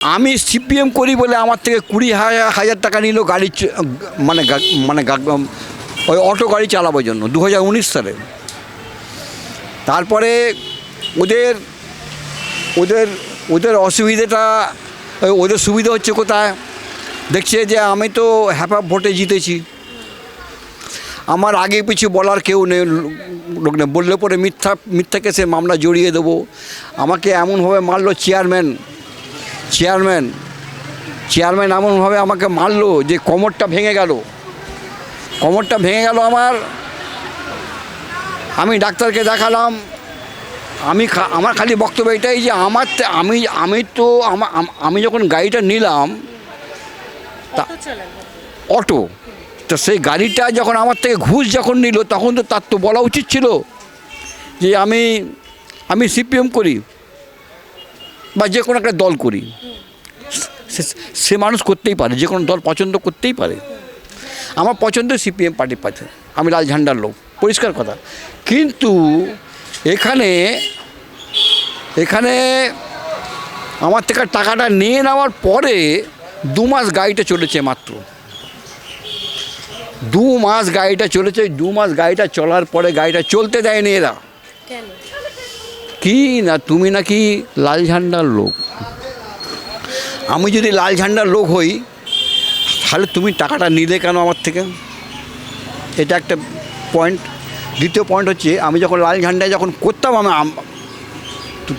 আমি সিপিএম করি বলে আমার থেকে কুড়ি হাজার হাজার টাকা নিল গাড়ি মানে মানে ওই অটো গাড়ি চালাবার জন্য দু হাজার উনিশ সালে। তারপরে ওদের ওদের ওদের অসুবিধাটা ওদের সুবিধা হচ্ছে কোথায়? দেখছে যে আমি তো হ্যাপা ভোটে জিতেছি। আমার আগে পিছু বলার কেউ নেই, লোক বললে পরে মিথ্যা মিথ্যা কেসে মামলা জড়িয়ে দেবো। আমাকে এমনভাবে মারলো চেয়ারম্যান চেয়ারম্যান চেয়ারম্যান এমনভাবে আমাকে মারলো যে কোমরটা ভেঙে গেল। কোমরটা ভেঙে গেল আমার। আমি ডাক্তারকে দেখালাম। আমি আমার খালি বক্তব্য এটাই যে আমার আমি আমি তো আমা- আমি যখন গাড়িটা নিলাম চালান অটো। তো সেই গাড়িটা যখন আমার থেকে ঘুষ যখন নিল তখন তো তার তো বলা উচিত ছিল যে আমি আমি সিপিএম করি। বা যে কোনো একটা দল করি। সে- মানুষ করতেই পারে, যে কোনো দল পছন্দ করতেই পারে। আমার পছন্দ সিপিএম পার্টি পাচ্ছে, আমি লাল ঝান্ডার লোক, পরিষ্কার কথা। কিন্তু এখানে এখানে আমার থেকে টাকাটা নিয়ে নেওয়ার পরে দু মাস গাড়িটা চলেছে মাত্র। দু মাস গাড়িটা চলেছে, দু মাস গাড়িটা চলার পরে গাড়িটা চলতে দেয়নি এরা। কি না তুমি নাকি লাল ঝান্ডার লোক? আমি যদি লাল ঝান্ডার লোক হই তাহলে তুমি টাকাটা নিলে কেন আমার থেকে? এটা একটা পয়েন্ট দ্বিতীয় পয়েন্ট হচ্ছে আমি যখন লাল ঝান্ডায় যখন করতাম আমি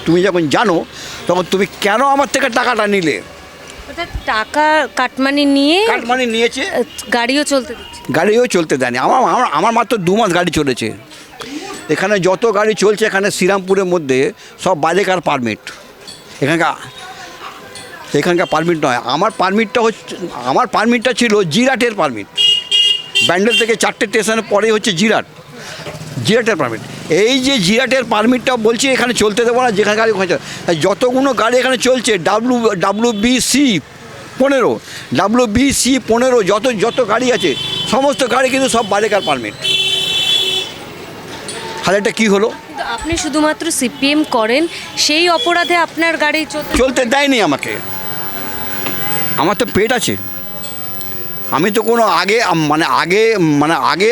তুমি যখন জানো তখন তুমি কেন আমার থেকে টাকাটা নিলে? টাকা কাটমানি নিয়ে কাটমানি নিয়েছে? গাড়িও চলতে গাড়িও চলতে দেয়নি। আমার আমার আমার মাত্র দু মাস গাড়ি চলেছে। এখানে যত গাড়ি চলছে এখানে শ্রীরামপুরের মধ্যে সব বাজেকার পারমিট। এখানকার এখানকার পারমিট নয়। আমার পারমিটটা হচ্ছে, আমার পারমিটটা ছিল জিরাটের পারমিট। ব্যান্ডেল থেকে চারটে স্টেশনের পরে হচ্ছে জিরাট। জিরাটের পারমিট। এই যে জিরাটের পারমিটটা বলছি, এখানে চলতে দেবো না, যেখানে গাড়ি ওখানে যতগুলো গাড়ি এখানে চলছে ডাব্লু ডাব্লু বি সি পনেরো ডাব্লু বি সি পনেরো, যত যত গাড়ি আছে, সমস্ত গাড়ি কিন্তু সব বারেকার পারমিট। তাহলে এটা কী হলো? আপনি শুধুমাত্র সিপিএম করেন সেই অপরাধে আপনার গাড়ি চলতে চলতে দেয়নি আমাকে। আমার তো পেট আছে। আমি তো কোনো আগে মানে আগে মানে আগে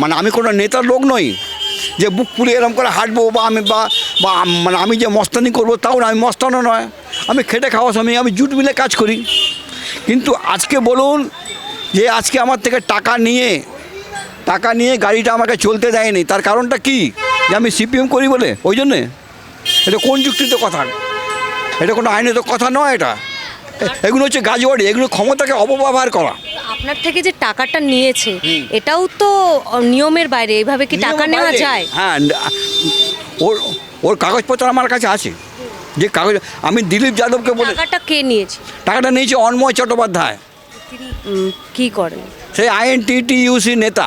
মানে আমি কোনো নেতার লোক নই। যে বুক পুড়ে এরম করে হাঁটবো বা আমি বা বা মানে আমি যে মস্তানি করব তাও না আমি মস্তানও নয়। আমি খেটে খাওয়া সময় আমি জুট মিলে কাজ করি। কিন্তু আজকে বলুন যে আজকে আমার থেকে টাকা নিয়ে টাকা নিয়ে গাড়িটা আমাকে চলতে দেয়নি। তার কারণটা কি? যে আমি সিপিএম করি বলে? ওই জন্যে? এটা কোন যুক্তিতে কথা? এটা কোনো আইনত কথা নয় এটা। এগুলো হচ্ছে গাজওয়াড়ি এগুলো ক্ষমতাকে অপব্যবহার করা। আপনার থেকে যে টাকাটা নিয়েছে এটাও তো নিয়মের বাইরে এইভাবে কি টাকা নেওয়া যায়? হ্যাঁ ওর ওর কাগজপত্র আমার কাছে আছে। যে কাগজ আমি দিলীপ যাদবকে বলে টাকাটা কে নিয়েছে? টাকাটা নিয়েছি অন্ময় চট্টোপাধ্যায়। কি করেন? সেই আইএনটিটিইউসি নেতা।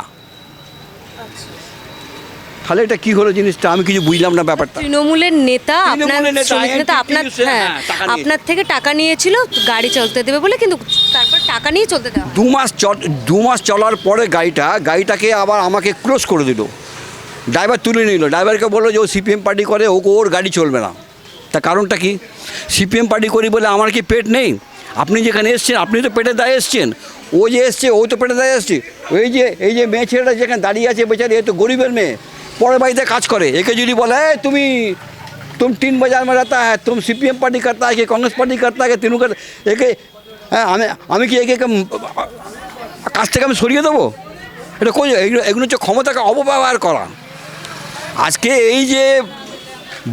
তাহলে এটা কি হলো জিনিসটা? আমি কিছু বুঝলাম না ব্যাপারটা। তৃণমূলের নেতা আপনার নেতা, শ্রমিক নেতা আপনার হ্যাঁ হ্যাঁ। আপনার থেকে টাকা নিয়েছিল গাড়ি চলতে দেবে বলে কিন্তু তারপর টাকা নিয়ে চলতে দেওয়া দু মাস দু মাস চলার পরে গাড়িটা গাড়িটাকে আবার আমাকে ক্লোজ করে দিল। ড্রাইভার তুলে নিল। ড্রাইভারকে বলল যে ও সিপিএম পার্টি করে ও ওর গাড়ি চলবে না। তা কারণটা কি? সিপিএম পার্টি করি বলে আমার কি পেট নেই? আপনি যেখানে এসছেন আপনি তো পেটের দায়ে এসছেন। ও যে এসছে ও তো পেটের দায়ে এসছে। ওই যে এই যে মেয়ে ছেলেটা যেখানে দাঁড়িয়ে আছে বেচারি এ তো গরিবের মেয়ে। পরের বাড়িতে কাজ করে। একে যদি বলে তুমি, তুম তিন বাজার মে রাতা হ্যাঁ তুম সিপিএম পার্টি কর্তা কে কংগ্রেস পার্টি কর্তা কে তৃণমূল একে হ্যাঁ আমি আমি কি একে কাজ থেকে আমি সরিয়ে দেবো? এটা কই এগুলো এগুলো হচ্ছে ক্ষমতাকে অপব্যবহার করা। আজকে এই যে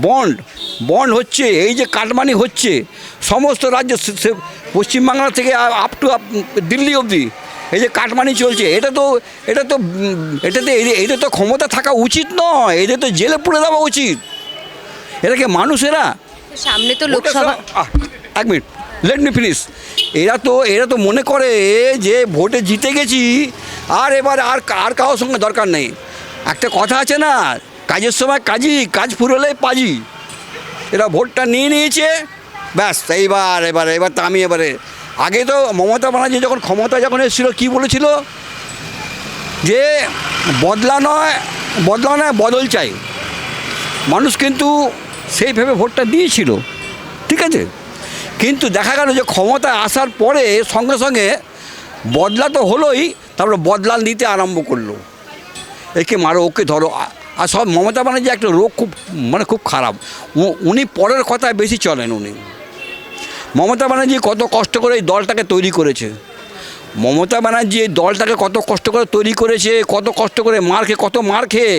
বন্ড বন্ড হচ্ছে, এই যে কাটমানি হচ্ছে, সমস্ত রাজ্য পশ্চিমবাংলা থেকে আপ টু আপ দিল্লি অবধি এই যে কাটমানি চলছে এটা তো এটা তো এটাতে এদের- তো ক্ষমতা থাকা উচিত নয় এদের তো জেলে পুরে দেওয়া উচিত। এরা কি মানুষেরা সামনে তো লোকসভা এক মিনিট লেট মি ফিনিশ এরা তো এরা তো মনে করে যে ভোটে জিতে গেছি আর এবার আর আর কারোর সঙ্গে দরকার নেই। একটা কথা আছে না কাজের সময় কাজই কাজ ফুরলে পাজি। এরা ভোটটা নিয়ে নিয়েছে ব্যাস এইবার এবার এবার তো আমি এবারে আগে তো মমতা ব্যানার্জি যখন ক্ষমতা যখন এসেছিল, কী বলেছিল? যে বদলা নয় বদলা নয়, বদল চাই। মানুষ কিন্তু সেই ভেবে ভোটটা দিয়েছিল। ঠিক আছে? কিন্তু দেখা গেল যে ক্ষমতায় আসার পরে সঙ্গে সঙ্গে বদলা তো হলোই, তারপরে বদলা নিতে আরম্ভ করল। একে মারো, ওকে ধরো। আর সব মমতা ব্যানার্জি একটা রোগ খুব মানে খুব খারাপ। উনি পরের কথায় বেশি চলেন উনি। মমতা ব্যানার্জি কত কষ্ট করে এই দলটাকে তৈরি করেছে। মমতা ব্যানার্জি এই দলটাকে কত কষ্ট করে তৈরি করেছে, কত কষ্ট করে মার খেয়ে, কত মার খেয়ে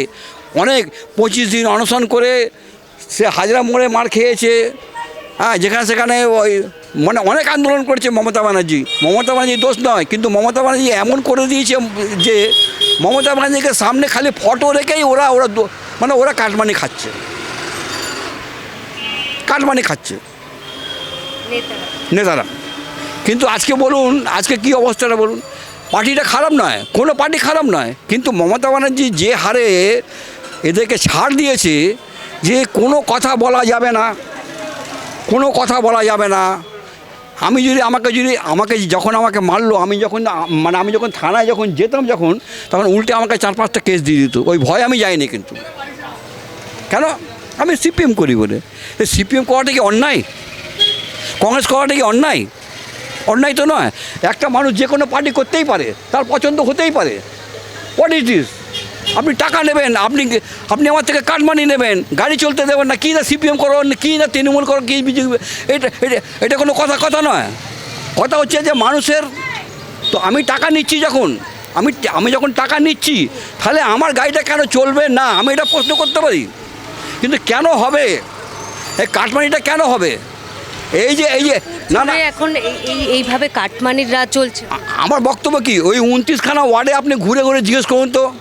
অনেক পঁচিশ দিন অনশন করে সে হাজরা মোড়ে মার খেয়েছে। হ্যাঁ যেখানে সেখানে ওই মানে অনেক আন্দোলন করেছে মমতা ব্যানার্জি। মমতা ব্যানার্জির দোষ নয়, কিন্তু মমতা ব্যানার্জি এমন করে দিয়েছে যে মমতা ব্যানার্জিকে সামনে খালি ফটো রেখেই ওরা ওরা মানে ওরা কাটমানি খাচ্ছে। কাটমানি খাচ্ছে। নেতারা। কিন্তু আজকে বলুন, আজকে কি অবস্থাটা বলুন? পার্টিটা খারাপ নয়, কোনো পার্টি খারাপ নয়, কিন্তু মমতা ব্যানার্জি যে হারে এদেরকে ছাড় দিয়েছে, যে কোনো কথা বলা যাবে না, কোনো কথা বলা যাবে না। আমি যদি আমাকে যদি, আমাকে যখন আমাকে মারলো, আমি যখন মানে আমি যখন থানায় যখন যেতাম যখন, তখন উল্টে আমাকে চার পাঁচটা কেস দিয়ে দিত। ওই ভয় আমি যাইনি কিন্তু। কেন? আমি সিপিএম করি বলে। সিপিএম করাটা কি অন্যায়? কংগ্রেস করাটা কি অন্যায়? অন্যায় তো নয়। একটা মানুষ যে কোনো পার্টি করতেই পারে, তার পছন্দ হতেই পারে। হোয়াট ইজ দিস আপনি টাকা নেবেন, আপনি আপনি আমার থেকে কাটমানি নেবেন, গাড়ি চলতে দেবেন না, কী না সিপিএম করো কী না তৃণমূল করো কী বিজেপি এটা এটা এটা কোনো কথা কথা নয়। কথা হচ্ছে যে মানুষের, তো আমি টাকা নিচ্ছি যখন, আমি আমি যখন টাকা নিচ্ছি, তাহলে আমার গাড়িটা কেন চলবে না? আমি এটা প্রশ্ন করতে পারি। কিন্তু কেন হবে? এই কাটমানিটা কেন হবে? এই যে এই যে না না। এখন এই- এই এইভাবে কাটমানির রাজ চলছে। আমার বক্তব্য কি? ওই উনত্রিশখানা ওয়ার্ডে আপনি ঘুরে ঘুরে জিজ্ঞেস করুন তো।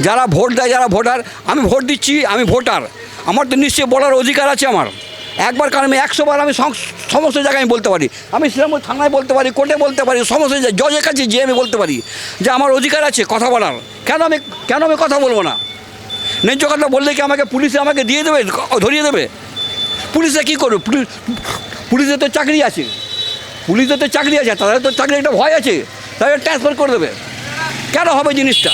যারা ভোট দেয় যারা ভোটার আমি ভোট দিচ্ছি আমি ভোটার। আমার তো নিশ্চয়ই বলার অধিকার আছে আমার। একবার কারণ আমি একশো বার আমি সমস্ত জায়গায় আমি বলতে পারি। আমি শ্রীরামপুর থানায় বলতে পারি কোর্টে বলতে পারি সমস্ত জায়গায় জজের কাছে যে আমি বলতে পারি যে আমার অধিকার আছে কথা বলার। কেন আমি কেন আমি কথা বলব না? ন্যায্য কথা বললে কি আমাকে পুলিশে আমাকে দিয়ে দেবে ধরিয়ে দেবে? পুলিশে কী করবে? পুলিশ পুলিশে তো চাকরি আছে। পুলিশে তো চাকরি আছে তাদের তো চাকরি একটা ভয় আছে। তাদের ট্রান্সফার করে দেবে। কেন হবে জিনিসটা?